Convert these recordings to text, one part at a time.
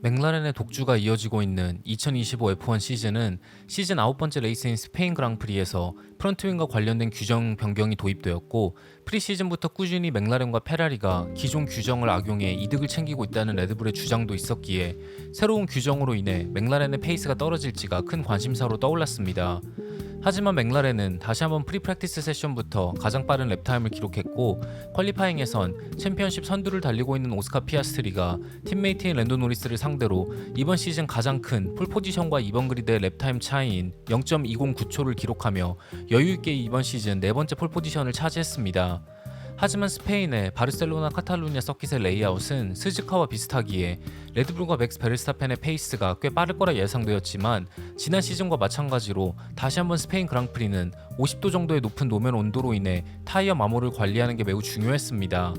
맥라렌의 독주가 이어지고 있는 2025 F1 시즌은 시즌 아홉 번째 레이스인 스페인 그랑프리에서 프런트윙과 관련된 규정 변경이 도입되었고 프리시즌부터 꾸준히 맥라렌과 페라리가 기존 규정을 악용해 이득을 챙기고 있다는 레드불의 주장도 있었기에 새로운 규정으로 인해 맥라렌의 페이스가 떨어질지가 큰 관심사로 떠올랐습니다. 하지만 맥라렌은 다시 한번 프리 프랙티스 세션부터 가장 빠른 랩타임을 기록했고 퀄리파잉에선 챔피언십 선두를 달리고 있는 오스카 피아스트리가 팀메이트인 랜도 노리스를 상대로 이번 시즌 가장 큰 폴포지션과 이번 그리드의 랩타임 차이인 0.209초를 기록하며 여유있게 이번 시즌 네 번째 폴포지션을 차지했습니다. 하지만 스페인의 바르셀로나 카탈루냐 서킷의 레이아웃은 스즈카와 비슷하기에 레드불과 맥스 베르스타펜의 페이스가 꽤 빠를 거라 예상되었지만 지난 시즌과 마찬가지로 다시 한번 스페인 그랑프리는 50도 정도의 높은 노면 온도로 인해 타이어 마모를 관리하는 게 매우 중요했습니다.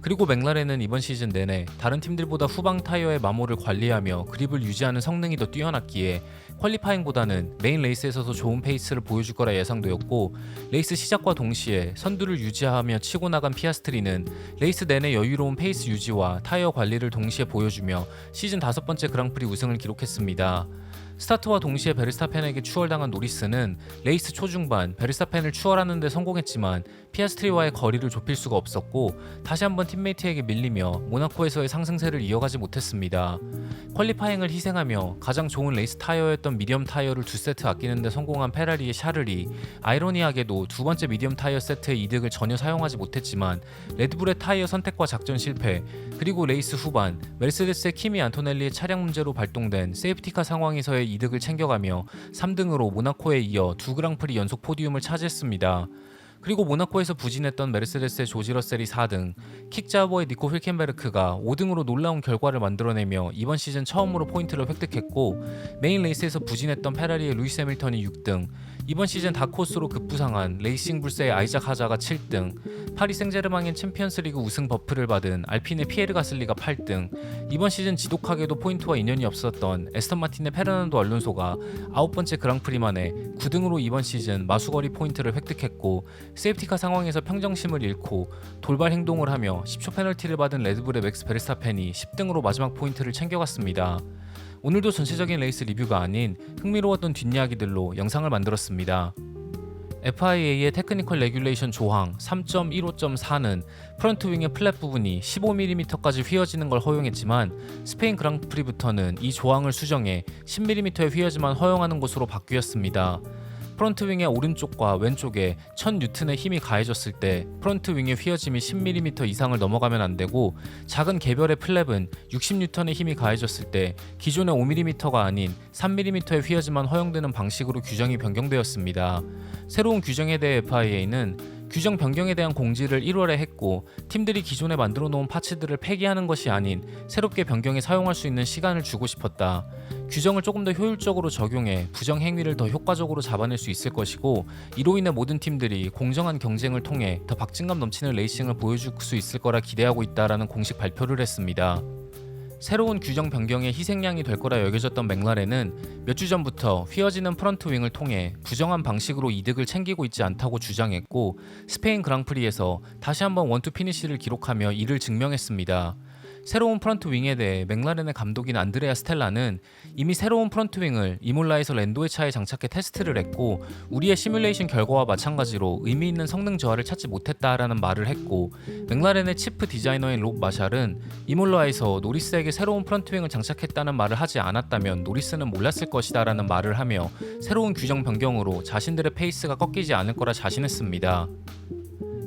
그리고 맥라렌은 이번 시즌 내내 다른 팀들보다 후방 타이어의 마모를 관리하며 그립을 유지하는 성능이 더 뛰어났기에 퀄리파잉보다는 메인 레이스에서도 좋은 페이스를 보여줄 거라 예상되었고 레이스 시작과 동시에 선두를 유지하며 치고 나간 피아스트리는 레이스 내내 여유로운 페이스 유지와 타이어 관리를 동시에 보여주며 시즌 다섯 번째 그랑프리 우승을 기록했습니다. 스타트와 동시에 베르스타펜에게 추월당한 노리스는 레이스 초중반 베르스타펜을 추월하는 데 성공했지만 피아스트리와의 거리를 좁힐 수가 없었고 다시 한번 팀메이트에게 밀리며 모나코에서의 상승세를 이어가지 못했습니다. 퀄리파잉을 희생하며 가장 좋은 레이스 타이어였던 미디엄 타이어를 두 세트 아끼는 데 성공한 페라리의 샤를이 아이러니하게도 두 번째 미디엄 타이어 세트의 이득을 전혀 사용하지 못했지만 레드불의 타이어 선택과 작전 실패 그리고 레이스 후반 메르세데스의 키미 안토넬리의 차량 문제로 발동된 세이프티카 상황에서의 이득을 챙겨가며 3등으로 모나코에 이어 두 그랑프리 연속 포디움을 차지했습니다. 그리고 모나코에서 부진했던 메르세데스의 조지 러셀이 4등, 킥자버의 니코 힐켄베르크가 5등으로 놀라운 결과를 만들어내며 이번 시즌 처음으로 포인트를 획득했고 메인 레이스에서 부진했던 페라리의 루이스 해밀턴이 6등, 이번 시즌 다코스로 급부상한 레이싱 불스의 아이작 하자가 7등, 파리 생제르맹의 챔피언스리그 우승 버프를 받은 알핀의 피에르 가슬리가 8등, 이번 시즌 지독하게도 포인트와 인연이 없었던 에스턴 마틴의 페르난도 알론소가 아홉 번째 그랑프리 만에 9등으로 이번 시즌 마수거리 포인트를 획득했고 세이프티카 상황에서 평정심을 잃고 돌발 행동을 하며 10초 페널티를 받은 레드불의 맥스 베르스타펜이 10등으로 마지막 포인트를 챙겨갔습니다. 오늘도 전체적인 레이스 리뷰가 아닌 흥미로웠던 뒷이야기들로 영상을 만들었습니다. FIA의 테크니컬 레귤레이션 조항 3.15.4는 프런트 윙의 플랫 부분이 15mm까지 휘어지는 걸 허용했지만 스페인 그랑프리부터는 이 조항을 수정해 10mm의 휘어짐만 허용하는 것으로 바뀌었습니다. 프런트 윙의 오른쪽과 왼쪽에 1000N의 힘이 가해졌을 때 프런트 윙의 휘어짐이 10mm 이상을 넘어가면 안 되고 작은 개별의 플랩은 60N의 힘이 가해졌을 때 기존의 5mm가 아닌 3mm의 휘어짐만 허용되는 방식으로 규정이 변경되었습니다. 새로운 규정에 대해 FIA는 규정 변경에 대한 공지를 1월에 했고 팀들이 기존에 만들어 놓은 파츠들을 폐기하는 것이 아닌 새롭게 변경에 사용할 수 있는 시간을 주고 싶었다. 규정을 조금 더 효율적으로 적용해 부정 행위를 더 효과적으로 잡아낼 수 있을 것이고 이로 인해 모든 팀들이 공정한 경쟁을 통해 더 박진감 넘치는 레이싱을 보여줄 수 있을 거라 기대하고 있다라는 공식 발표를 했습니다. 새로운 규정 변경의 희생양이 될 거라 여겨졌던 맥라렌은 몇 주 전부터 휘어지는 프런트 윙을 통해 부정한 방식으로 이득을 챙기고 있지 않다고 주장했고 스페인 그랑프리에서 다시 한번 원투 피니시를 기록하며 이를 증명했습니다. 새로운 프런트 윙에 대해 맥라렌의 감독인 안드레아 스텔라는 이미 새로운 프런트 윙을 이몰라에서 랜도의 차에 장착해 테스트를 했고 우리의 시뮬레이션 결과와 마찬가지로 의미 있는 성능 저하를 찾지 못했다라는 말을 했고 맥라렌의 치프 디자이너인 롭 마샬은 이몰라에서 노리스에게 새로운 프런트 윙을 장착했다는 말을 하지 않았다면 노리스는 몰랐을 것이다라는 말을 하며 새로운 규정 변경으로 자신들의 페이스가 꺾이지 않을 거라 자신했습니다.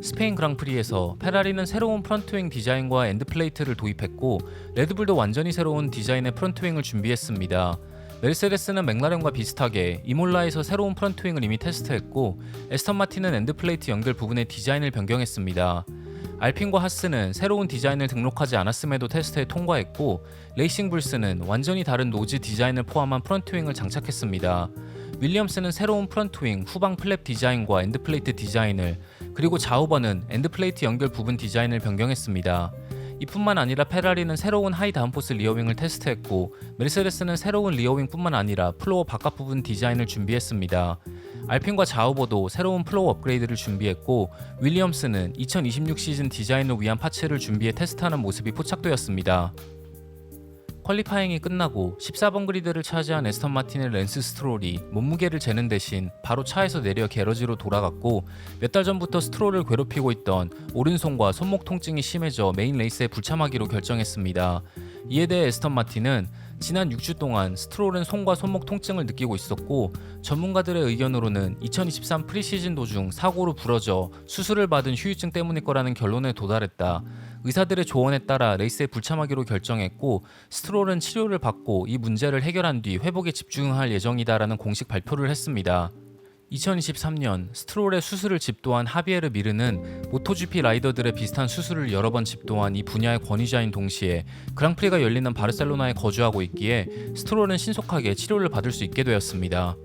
스페인 그랑프리에서 페라리는 새로운 프런트윙 디자인과 엔드플레이트를 도입했고 레드불도 완전히 새로운 디자인의 프런트윙을 준비했습니다. 메르세데스는 맥라렌과 비슷하게 이몰라에서 새로운 프런트윙을 이미 테스트했고 에스턴 마틴은 엔드플레이트 연결 부분의 디자인을 변경했습니다. 알핀과 하스는 새로운 디자인을 등록하지 않았음에도 테스트에 통과했고 레이싱 불스는 완전히 다른 노즈 디자인을 포함한 프런트윙을 장착했습니다. 윌리엄스는 새로운 프런트윙, 후방 플랩 디자인과 엔드플레이트 디자인을 그리고 자우버는 엔드플레이트 연결 부분 디자인을 변경했습니다. 이뿐만 아니라 페라리는 새로운 하이 다운포스 리어윙을 테스트했고 메르세데스는 새로운 리어윙뿐만 아니라 플로어 바깥 부분 디자인을 준비했습니다. 알핀과 자우버도 새로운 플로어 업그레이드를 준비했고 윌리엄스는 2026 시즌 디자인을 위한 파츠를 준비해 테스트하는 모습이 포착되었습니다. 퀄리파잉이 끝나고 14번 그리드를 차지한 에스턴 마틴의 랜스 스트롤이 몸무게를 재는 대신 바로 차에서 내려 게러지로 돌아갔고 몇 달 전부터 스트롤을 괴롭히고 있던 오른손과 손목 통증이 심해져 메인 레이스에 불참하기로 결정했습니다. 이에 대해 에스턴 마틴은 지난 6주 동안 스트롤은 손과 손목 통증을 느끼고 있었고 전문가들의 의견으로는 2023 프리시즌 도중 사고로 부러져 수술을 받은 후유증 때문일 거라는 결론에 도달했다. 의사들의 조언에 따라 레이스에 불참하기로 결정했고 스트롤은 치료를 받고 이 문제를 해결한 뒤 회복에 집중할 예정이다라는 공식 발표를 했습니다. 2023년 스트롤의 수술을 집도한 하비에르 미르는 모토GP 라이더들의 비슷한 수술을 여러 번 집도한 이 분야의 권위자인 동시에 그랑프리가 열리는 바르셀로나에 거주하고 있기에 스트롤은 신속하게 치료를 받을 수 있게 되었습니다.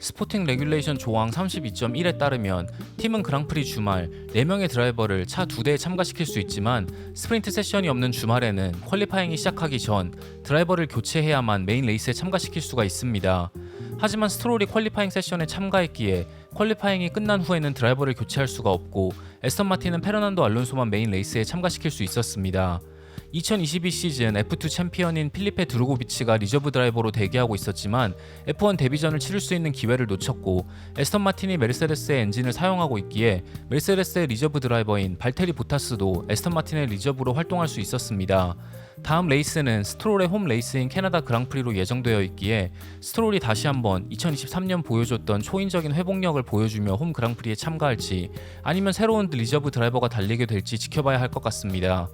스포팅 레귤레이션 조항 32.1에 따르면 팀은 그랑프리 주말 4명의 드라이버를 차 2대에 참가시킬 수 있지만 스프린트 세션이 없는 주말에는 퀄리파잉이 시작하기 전 드라이버를 교체해야만 메인 레이스에 참가시킬 수가 있습니다. 하지만 스트롤이 퀄리파잉 세션에 참가했기에 퀄리파잉이 끝난 후에는 드라이버를 교체할 수가 없고 에스턴 마틴은 페르난도 알론소만 메인 레이스에 참가시킬 수 있었습니다. 2022 시즌 F2 챔피언인 필리페 드루고비치가 리저브 드라이버로 대기하고 있었지만 F1 데뷔전을 치를 수 있는 기회를 놓쳤고 에스턴 마틴이 메르세데스의 엔진을 사용하고 있기에 메르세데스의 리저브 드라이버인 발테리 보타스도 에스턴 마틴의 리저브로 활동할 수 있었습니다. 다음 레이스는 스트롤의 홈 레이스인 캐나다 그랑프리로 예정되어 있기에 스트롤이 다시 한번 2023년 보여줬던 초인적인 회복력을 보여주며 홈 그랑프리에 참가할지 아니면 새로운 리저브 드라이버가 달리게 될지 지켜봐야 할 것 같습니다.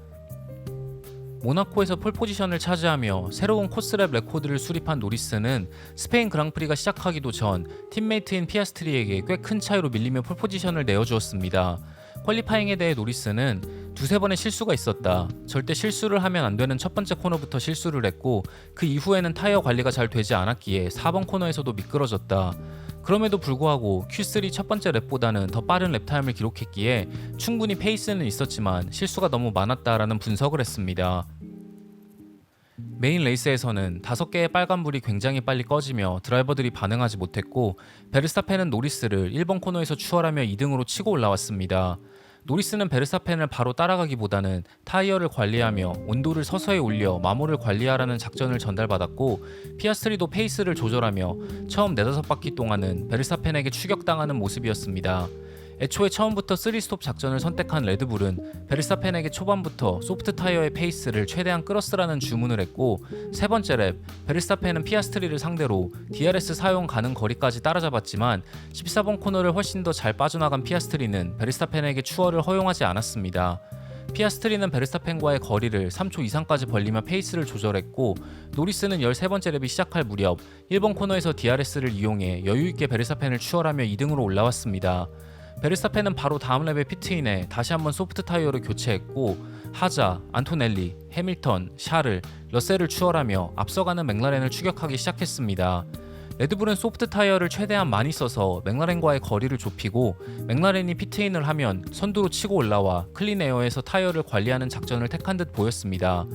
모나코에서 폴 포지션을 차지하며 새로운 코스랩 레코드를 수립한 노리스는 스페인 그랑프리가 시작하기도 전 팀메이트인 피아스트리에게 꽤 큰 차이로 밀리며 폴 포지션을 내어주었습니다. 퀄리파잉에 대해 노리스는 두세 번의 실수가 있었다. 절대 실수를 하면 안 되는 첫 번째 코너부터 실수를 했고 그 이후에는 타이어 관리가 잘 되지 않았기에 4번 코너에서도 미끄러졌다. 그럼에도 불구하고 Q3 첫 번째 랩보다는 더 빠른 랩타임을 기록했기에 충분히 페이스는 있었지만 실수가 너무 많았다라는 분석을 했습니다. 메인 레이스에서는 다섯 개의 빨간불이 굉장히 빨리 꺼지며 드라이버들이 반응하지 못했고 베르스타펜은 노리스를 1번 코너에서 추월하며 2등으로 치고 올라왔습니다. 노리스는 베르스타펜을 바로 따라가기보다는 타이어를 관리하며 온도를 서서히 올려 마모를 관리하라는 작전을 전달받았고 피아스트리도 페이스를 조절하며 처음 네다섯 바퀴 동안은 베르스타펜에게 추격당하는 모습이었습니다. 애초에 처음부터 3스톱 작전을 선택한 레드불은 베르스타펜에게 초반부터 소프트 타이어의 페이스를 최대한 끌었으라는 주문을 했고 세 번째 랩 베르스타펜은 피아스트리를 상대로 DRS 사용 가능 거리까지 따라잡았지만 14번 코너를 훨씬 더 잘 빠져나간 피아스트리는 베르스타펜에게 추월을 허용하지 않았습니다. 피아스트리는 베르스타펜과의 거리를 3초 이상까지 벌리며 페이스를 조절했고 노리스는 13번째 랩이 시작할 무렵 1번 코너에서 DRS를 이용해 여유있게 베르스타펜을 추월하며 2등으로 올라왔습니다. 베르스타펜은 바로 다음 랩의 피트인에 다시 한번 소프트 타이어를 교체했고 하자, 안토넬리, 해밀턴, 샤를, 러셀을 추월하며 앞서가는 맥라렌을 추격하기 시작했습니다. 레드불은 소프트 타이어를 최대한 많이 써서 맥라렌과의 거리를 좁히고 맥라렌이 피트인을 하면 선두로 치고 올라와 클린 에어에서 타이어를 관리하는 작전을 택한 듯 보였습니다.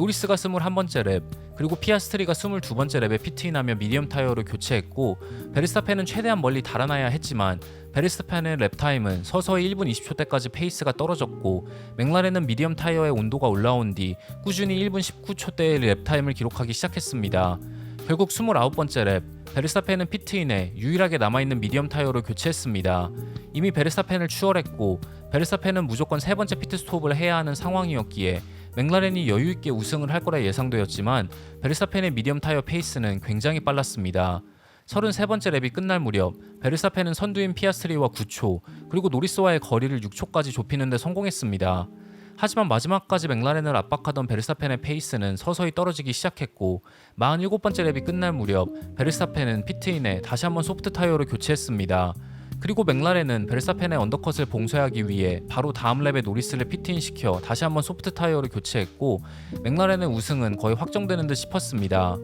노리스가 21번째 랩, 그리고 피아스트리가 22번째 랩에 피트인하며 미디엄 타이어를 교체했고 베르스타펜은 최대한 멀리 달아나야 했지만 베르스타펜의 랩타임은 서서히 1분 20초대까지 페이스가 떨어졌고 맥라렌은 미디엄 타이어의 온도가 올라온 뒤 꾸준히 1분 19초대의 랩타임을 기록하기 시작했습니다. 결국 29번째 랩, 베르스타펜은 피트인에 유일하게 남아있는 미디엄 타이어를 교체했습니다. 이미 베르스타펜을 추월했고 베르스타펜은 무조건 세 번째 피트 스톱을 해야 하는 상황이었기에 맥라렌이 여유 있게 우승을 할 거라 예상되었지만 베르스타펜의 미디엄 타이어 페이스는 굉장히 빨랐습니다. 33번째 랩이 끝날 무렵 베르스타펜은 선두인 피아스트리와 9초 그리고 노리스와의 거리를 6초까지 좁히는 데 성공했습니다. 하지만 마지막까지 맥라렌을 압박하던 베르스타펜의 페이스는 서서히 떨어지기 시작했고 47번째 랩이 끝날 무렵 베르스타펜은 피트인에 다시 한번 소프트 타이어를 교체했습니다. 그리고 맥라렌은 베르사펜의 언더컷을 봉쇄하기 위해 바로 다음 랩에 노리스를 피트인시켜 다시 한번 소프트 타이어를 교체했고 맥라렌의 우승은 거의 확정되는 듯 싶었습니다.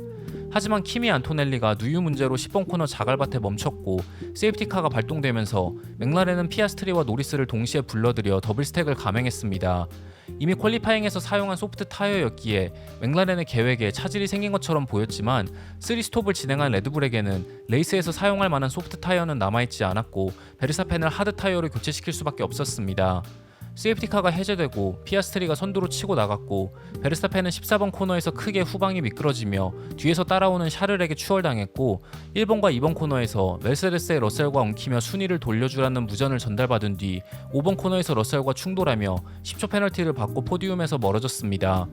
하지만 키미 안토넬리가 누유 문제로 10번 코너 자갈밭에 멈췄고 세이프티카가 발동되면서 맥라렌은 피아스트리와 노리스를 동시에 불러들여 더블 스택을 감행했습니다. 이미 퀄리파잉에서 사용한 소프트 타이어였기에 맥라렌의 계획에 차질이 생긴 것처럼 보였지만 3스톱을 진행한 레드불에게는 레이스에서 사용할 만한 소프트 타이어는 남아있지 않았고 베르사펜을 하드 타이어로 교체시킬 수밖에 없었습니다. 세이프티카가 해제되고 피아스트리가 선두로 치고 나갔고 베르스타펜은 14번 코너에서 크게 후방이 미끄러지며 뒤에서 따라오는 샤를에게 추월당했고 1번과 2번 코너에서 멜세데스의 러셀과 엉키며 순위를 돌려주라는 무전을 전달받은 뒤 5번 코너에서 러셀과 충돌하며 10초 페널티를 받고 포디움에서 멀어졌습니다.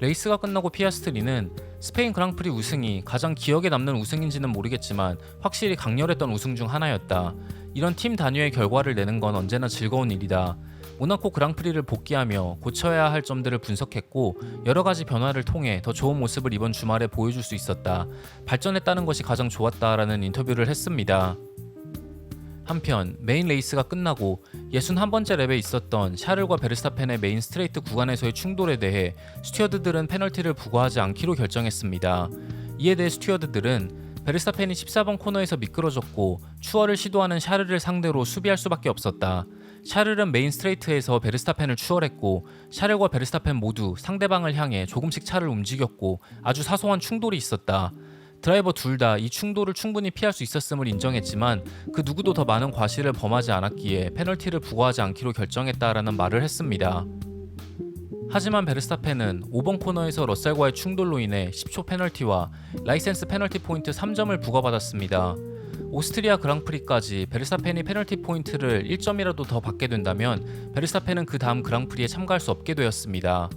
레이스가 끝나고 피아스트리는 스페인 그랑프리 우승이 가장 기억에 남는 우승인지는 모르겠지만 확실히 강렬했던 우승 중 하나였다. 이런 팀 단위의 결과를 내는 건 언제나 즐거운 일이다. 모나코 그랑프리를 복귀하며 고쳐야 할 점들을 분석했고 여러 가지 변화를 통해 더 좋은 모습을 이번 주말에 보여줄 수 있었다. 발전했다는 것이 가장 좋았다라는 인터뷰를 했습니다. 한편 메인 레이스가 끝나고 61번째 랩에 있었던 샤를과 베르스타펜의 메인 스트레이트 구간에서의 충돌에 대해 스튜어드들은 페널티를 부과하지 않기로 결정했습니다. 이에 대해 스튜어드들은 베르스타펜이 14번 코너에서 미끄러졌고 추월을 시도하는 샤르를 상대로 수비할 수밖에 없었다. 샤르는 메인 스트레이트에서 베르스타펜을 추월했고 샤르과 베르스타펜 모두 상대방을 향해 조금씩 차를 움직였고 아주 사소한 충돌이 있었다. 드라이버 둘 다 이 충돌을 충분히 피할 수 있었음을 인정했지만 그 누구도 더 많은 과실을 범하지 않았기에 페널티를 부과하지 않기로 결정했다라는 말을 했습니다. 하지만 베르스타펜은 5번 코너에서 러셀과의 충돌로 인해 10초 페널티와 라이센스 페널티 포인트 3점을 부과받았습니다. 오스트리아 그랑프리까지 베르스타펜이 페널티 포인트를 1점이라도 더 받게 된다면 베르스타펜은 그 다음 그랑프리에 참가할 수 없게 되었습니다.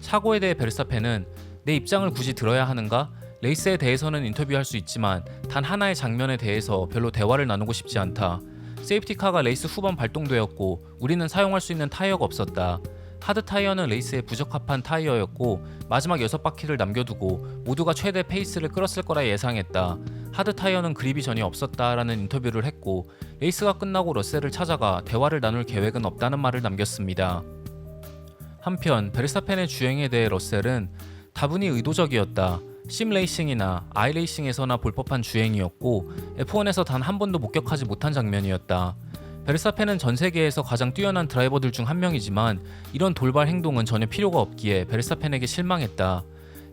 사고에 대해 베르스타펜은 내 입장을 굳이 들어야 하는가? 레이스에 대해서는 인터뷰할 수 있지만 단 하나의 장면에 대해서 별로 대화를 나누고 싶지 않다. 세이프티카가 레이스 후반 발동되었고 우리는 사용할 수 있는 타이어가 없었다. 하드 타이어는 레이스에 부적합한 타이어였고 마지막 6바퀴를 남겨두고 모두가 최대 페이스를 끌었을 거라 예상했다. 하드 타이어는 그립이 전혀 없었다라는 인터뷰를 했고 레이스가 끝나고 러셀을 찾아가 대화를 나눌 계획은 없다는 말을 남겼습니다. 한편 베르스타펜의 주행에 대해 러셀은 다분히 의도적이었다. 심레이싱이나 아이레이싱에서나 볼 법한 주행이었고 F1에서 단 한 번도 목격하지 못한 장면이었다. 베르스타펜은 전 세계에서 가장 뛰어난 드라이버들 중 한 명이지만 이런 돌발 행동은 전혀 필요가 없기에 베르스타펜에게 실망했다.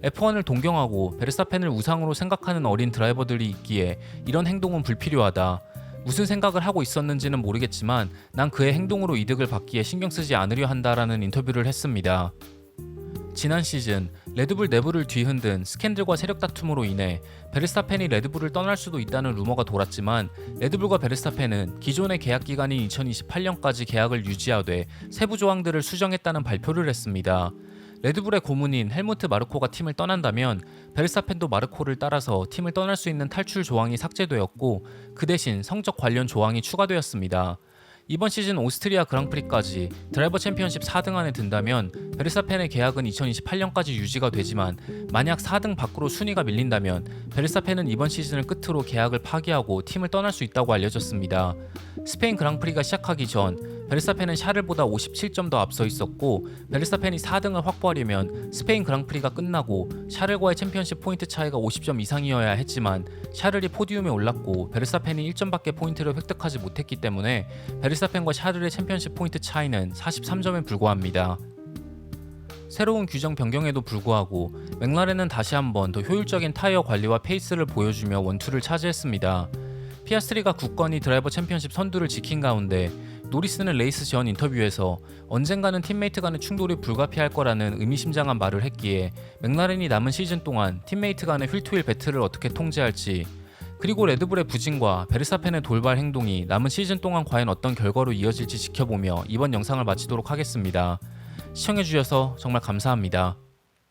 F1을 동경하고 베르스타펜을 우상으로 생각하는 어린 드라이버들이 있기에 이런 행동은 불필요하다. 무슨 생각을 하고 있었는지는 모르겠지만 난 그의 행동으로 이득을 받기에 신경 쓰지 않으려 한다라는 인터뷰를 했습니다. 지난 시즌 레드불 내부를 뒤흔든 스캔들과 세력 다툼으로 인해 베르스타펜이 레드불을 떠날 수도 있다는 루머가 돌았지만 레드불과 베르스타펜은 기존의 계약 기간인 2028년까지 계약을 유지하되 세부 조항들을 수정했다는 발표를 했습니다. 레드불의 고문인 헬무트 마르코가 팀을 떠난다면 베르스타펜도 마르코를 따라서 팀을 떠날 수 있는 탈출 조항이 삭제되었고 그 대신 성적 관련 조항이 추가되었습니다. 이번 시즌 오스트리아 그랑프리까지 드라이버 챔피언십 4등 안에 든다면 베르스타펜의 계약은 2028년까지 유지가 되지만 만약 4등 밖으로 순위가 밀린다면 베르스타펜은 이번 시즌을 끝으로 계약을 파기하고 팀을 떠날 수 있다고 알려졌습니다. 스페인 그랑프리가 시작하기 전 베르스타펜은 샤를보다 57점 더 앞서 있었고 베르스타펜이 4등을 확보하려면 스페인 그랑프리가 끝나고 샤를과의 챔피언십 포인트 차이가 50점 이상이어야 했지만 샤를이 포디움에 올랐고 베르스타펜이 1점밖에 포인트를 획득하지 못했기 때문에 베르스타펜과 샤를의 챔피언십 포인트 차이는 43점에 불과합니다. 새로운 규정 변경에도 불구하고 맥라렌은 다시 한번 더 효율적인 타이어 관리와 페이스를 보여주며 원투를 차지했습니다. 피아스트리가 굳건히 드라이버 챔피언십 선두를 지킨 가운데 노리스는 레이스 전 인터뷰에서 언젠가는 팀메이트 간의 충돌이 불가피할 거라는 의미심장한 말을 했기에 맥라렌이 남은 시즌 동안 팀메이트 간의 휠투휠 배틀을 어떻게 통제할지 그리고 레드불의 부진과 베르사펜의 돌발 행동이 남은 시즌 동안 과연 어떤 결과로 이어질지 지켜보며 이번 영상을 마치도록 하겠습니다. 시청해주셔서 정말 감사합니다.